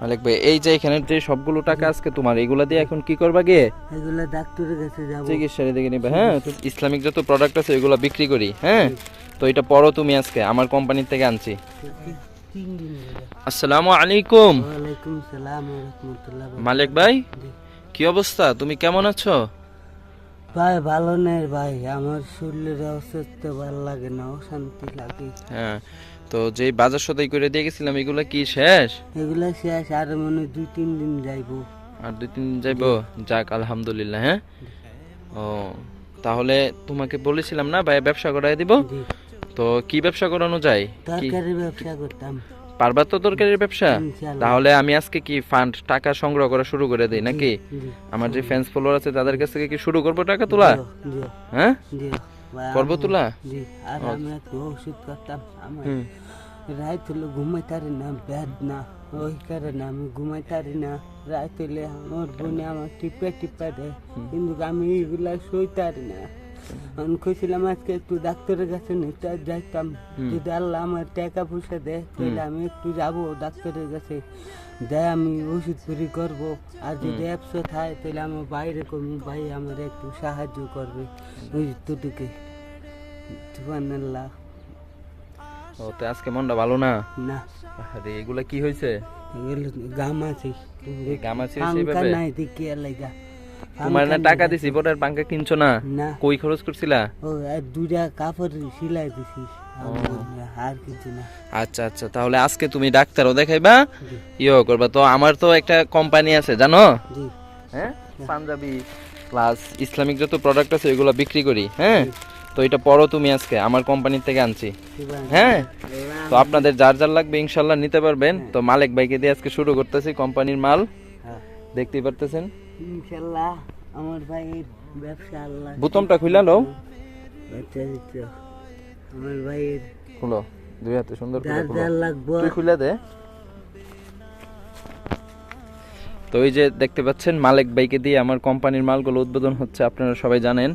মালিক ভাই এই যে এখানে যে সবগুলো টাকা আজকে তোমার এগুলা দিয়ে এখন কি করবা গিয়ে? এগুলো ডাক্তারের কাছে যাব। চিকিৎসার দিকে নিবে হ্যাঁ? ইসলামিক যত প্রোডাক্ট আছে এগুলো বিক্রি করি হ্যাঁ? তো এটা পরও তুমি আজকে আমার কোম্পানির থেকে আনছি। আসসালামু আলাইকুম। মালিক ভাই কি অবস্থা? তুমি কেমন আছো? ভাই ভালো নেই ভাই। আমার শরীরের অসুস্থ ভালো লাগে না অশান্তি লাগে। হ্যাঁ। তো যে বাজার সদাই করে দিয়ে গেছিলাম এগুলো কি শেষ? এগুলো শেষ আর মনে দুই তিন দিন যাইবো। আর দুই তিন দিন যাইবো? যাক আলহামদুলিল্লাহ হ্যাঁ? ও তাহলে তোমাকে বলেছিলাম না ভাই ব্যবসা করাই দিব? তো কি ব্যবসা করানো যায়? তরকারি ব্যবসা করতাম। পারবা তো তরকারির ব্যবসা? তাহলে আমি আজকে কি ফান্ড টাকা সংগ্রহ করা শুরু করে দেই নাকি? আমার যে ফ্যান্স ফলোয়ার আছে তাদের কাছ থেকে কি শুরু করব টাকা তোলা? হ্যাঁ? জি ভাই, করব আমার- তোলা জি আর আমরা তো ওষুধ করতাম আমার রাত হলে ঘুমাইতারি না ব্যাদ না ওই কারণে আমি ঘুমাইতারি না। রাত হলে আমার বোনে আমার টিপে টিপে দেয় কিন্তু আমি এইগুলা শুইতারি না। আমি কইছিলাম আজকে একটু ডাক্তারের কাছে নিতে যাইতাম। যদি আল্লাহ আমার টাকা পয়সা দেয় তাহলে আমি একটু যাব ডাক্তারের কাছে। যাই আমি ওষুধ ফ্রি করব। আর যদি অ্যাপসও থাকে তাহলে আমার বাইরে কমি। ভাই আমার একটু সাহায্য করবে। ওই দুটোকে আল্লাহ ও তো আজকে মনটা ভালো না? না। আরে এগুলা কি হয়েছে? এগুলো গাম আছে। গাম আছে সেইভাবে নাই দেখি লাগা তোমার না টাকা দিছি পরের পাঙ্কা কিনছো না? কই খরচ করছিলা? ও দুইটা কাপড় সিলাই দিছি। আচ্ছা আচ্ছা তাহলে আজকে তুমি ডাক্তারও দেখাইবা? ইয়ে করবা। তো আমার তো একটা কোম্পানি আছে জানো? হ্যাঁ? পাঞ্জাবি প্লাস ইসলামিক যত প্রোডাক্ট আছে এগুলো বিক্রি করি হ্যাঁ? তো এটা পরও তুমি আজকে আমার কোম্পানির থেকে আনছি। হ্যাঁ? তো আপনাদের যার যার লাগবে ইনশাল্লাহ নিতে পারবেন। তো মালিক ভাইকে দিয়ে আজকে শুরু করতেছি কোম্পানির মাল। হ্যাঁ। দেখতেই পারতেছেন? ইনশাল্লাহ আমার ভাইয়ের ব্যবসা আল্লাহ বোতামটা খুইলা লও। বাচ্চা দিতে আমার ভাইয়ের খুলো দুই হাতে সুন্দর করে খুলো। তুই খুলে দে। তো এই যে দেখতে পাচ্ছেন মালিক বাইকে দিয়ে আমার কোম্পানির মালগুলো উদ্বোধন হচ্ছে আপনারা সবাই জানেন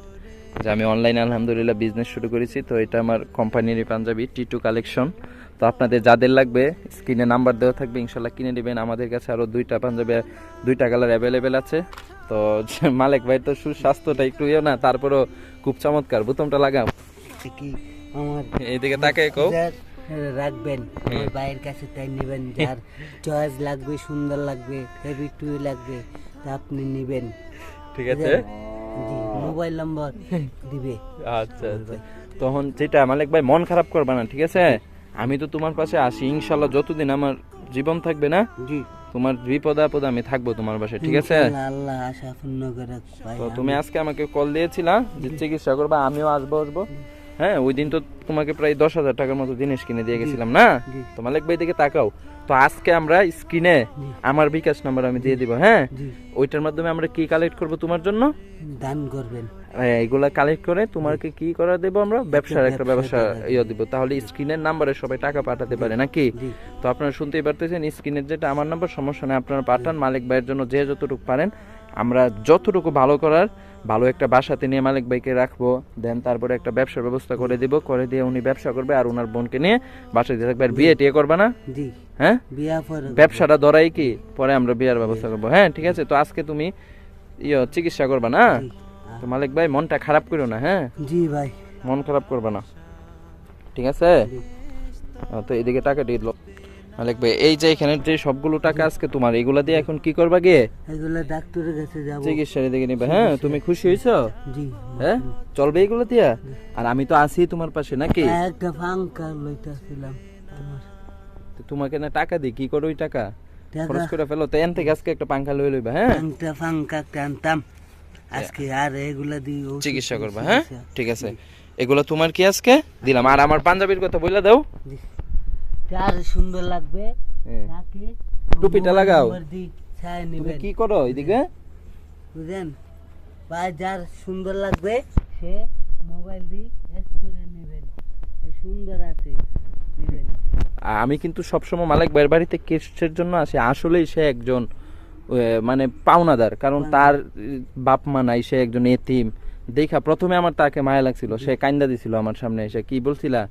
যে আমি অনলাইনে আলহামদুলিল্লাহ বিজনেস শুরু করেছি। তো এটা আমার কোম্পানির পাঞ্জাবি টি টু কালেকশন তো আপনাদের যাদের লাগবে স্ক্রিনে নাম্বার দেওয়া থাকবে ইনশাল্লাহ কিনে নেবেন। আমাদের কাছে আরও দুইটা পাঞ্জাবি দুইটা কালার অ্যাভেলেবেল আছে। তো মালিক ভাই তো সুস্বাস্থ্যটা একটু ইয়ে না তারপরও খুব চমৎকার। বুতমটা লাগাও। এইদিকে তাকে কও। রাখবেন। আমার ভাইয়ের কাছে তাই নেবেন যার চয়েস লাগবে সুন্দর লাগবে হেভি টুই লাগবে তা আপনি নেবেন। ঠিক আছে? মোবাইল নম্বর দিবে। আচ্ছা আচ্ছা। তখন যেটা মালিক ভাই মন খারাপ করবে না ঠিক আছে? আমি তো তোমার পাশে আসি ইনশাল্লাহ যতদিন আমার জীবন থাকবে না তোমার বিপদ আপদ আমি থাকব তোমার পাশে ঠিক আছে? তো তুমি আজকে আমাকে কল দিয়েছিলা যে চিকিৎসা করবা আমিও আসব আসব। হ্যাঁ ওই দিন তো তোমাকে প্রায় দশ হাজার টাকার মতো জিনিস কিনে দিয়ে গেছিলাম না? তোমার তো মালিক ভাই দিকে তাকাও। তো আজকে আমরা স্ক্রিনে আমার বিকাশ নাম্বার আমি দিয়ে দিব হ্যাঁ? ওইটার মাধ্যমে আমরা কি কালেক্ট করব তোমার জন্য? দান করবেন। এগুলা কালেক্ট করে তোমাকে কি করা দেবো আমরা? ব্যবসার একটা ব্যবসা ইয়ে দিব। তাহলে স্ক্রিনের নাম্বারে সবাই টাকা পাঠাতে পারে নাকি? তো আপনারা শুনতেই পারতেছেন স্ক্রিনের যেটা আমার নাম্বার সমস্যা নেই আপনারা পাঠান মালিক ভাইয়ের জন্য যে যতটুকু পারেন। আমরা যতটুকু ভালো করার ভালো একটা বাসাতে নিয়ে মালিক ভাইকে রাখব দেন তারপরে একটা ব্যবসার ব্যবস্থা করে দিব করে দিয়ে উনি ব্যবসা করবে আর ওনার বোনকে নিয়ে বাসায় দিয়ে থাকবে। আর বিয়ে টিয়ে করবে না? হ্যাঁ? ব্যবসাটা ধরাই কি? পরে আমরা বিয়ার ব্যবস্থা করব। হ্যাঁ ঠিক আছে। তো আজকে তুমি ইয়ে চিকিৎসা করবা না। তো মালিক ভাই মনটা খারাপ করো না হ্যাঁ? জি ভাই। মন খারাপ করবে না। ঠিক আছে? তো এদিকে টাকা দিয়ে দিলো। মালিক ভাই এই যে এখানে যে সবগুলো টাকা আজকে তোমার এগুলা দিয়ে এখন কি করবা গিয়ে এগুলো ডাক্তারের কাছে যাব। চিকিৎসার দিকে নিবে হ্যাঁ? তুমি খুশি হয়েছো? জি। হ্যাঁ? চলবে এগুলো দিয়া? আর আমি তো আছি তোমার পাশে নাকি? একটা ফাঙ্কা লইতাছিলাম তোমার। তো তোমাকে না টাকা দিই কি করো ওই টাকা? খরচ করে ফেলো। তো এন থেকে আজকে একটা পাঙ্খা লই লইবা হ্যাঁ? একটা ফাঙ্কা টানতাম। আজকে আর এগুলা ওষুধ চিকিৎসা করবা। হ্যাঁ? ঠিক আছে। এগুলো তোমার কি আজকে? দিলাম। আর আমার পাঞ্জাবির কথা বলে দাও। যার সুন্দর লাগবে। হ্যাঁ। তাকে টুপিটা লাগাও। দিই, তুমি কি করো এদিকে? বুঝলেন বা যার সুন্দর লাগবে সে মোবাইল দিয়ে এস করে নেবেন। সুন্দর আছে নেবেন। আমি কিন্তু সবসময় মালিক ভাইয়ের বাড়িতে কেসের জন্য আসি? আসলেই সে একজন মানে পাওনাদার। কারণ তার বাপ মা নাই সে একজন এতিম। দেখা প্রথমে আমার তাকে মায়া লাগছিল। সে কান্দা দিছিল আমার সামনে এসে। কি বলছিলা?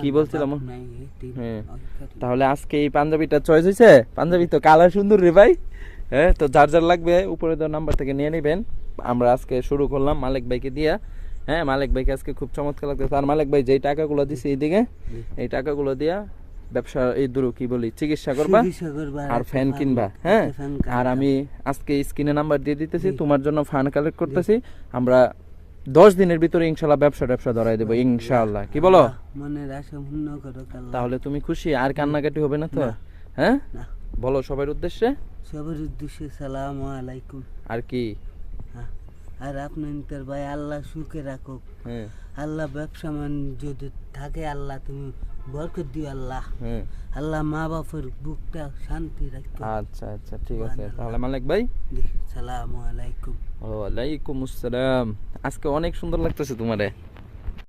কি বলছিলাম? হ্যাঁ। তাহলে আজকে এই পাঞ্জাবিটা চয়েস হয়েছে পাঞ্জাবি তো কালার সুন্দর রে ভাই। হ্যাঁ তো যার যার লাগবে উপরে দেওয়া নাম্বার থেকে নিয়ে নেবেন। আমরা আজকে শুরু করলাম মালিক ভাইকে দিয়া। হ্যাঁ মালিক ভাইকে আজকে খুব চমৎকার লাগতেছে আর মালিক ভাই যেই টাকাগুলো দিছে এইদিকে এই টাকাগুলো দিয়া ব্যবসা এই দূর কি বলি চিকিৎসা করবা আর ফ্যান কিনবা হ্যাঁ? আর আমি আজকে স্ক্রিনে নাম্বার দিয়ে দিতেছি তোমার জন্য ফান্ড কালেক্ট করতেছি। আমরা দশ দিনের ভিতরে ইনশাল্লাহ ব্যবসা ব্যবসা ধরাই দেবো ইনশাআল্লাহ কি বলো। তাহলে তুমি খুশি আর কান্নাকাটি হবে না তো? হ্যাঁ? বলো সবার উদ্দেশ্যে। সবার উদ্দেশ্যে সালাম আলাইকুম। আর কি? হ্যাঁ। আর আপনার ভাই আল্লাহ সুখে রাখো হ্যাঁ। আল্লাহ ব্যবসা যদি থাকে আল্লাহ তুমি বরকত দিও আল্লাহ। হ্যাঁ। আল্লাহ মা বাপের বুকটা শান্তি রাখো আচ্ছা আচ্ছা ঠিক আছে। তাহলে মালিক ভাই? সালামু আলাইকুম। ওয়ালাইকুম আসসালাম। আজকে অনেক সুন্দর লাগতেছে তোমারে।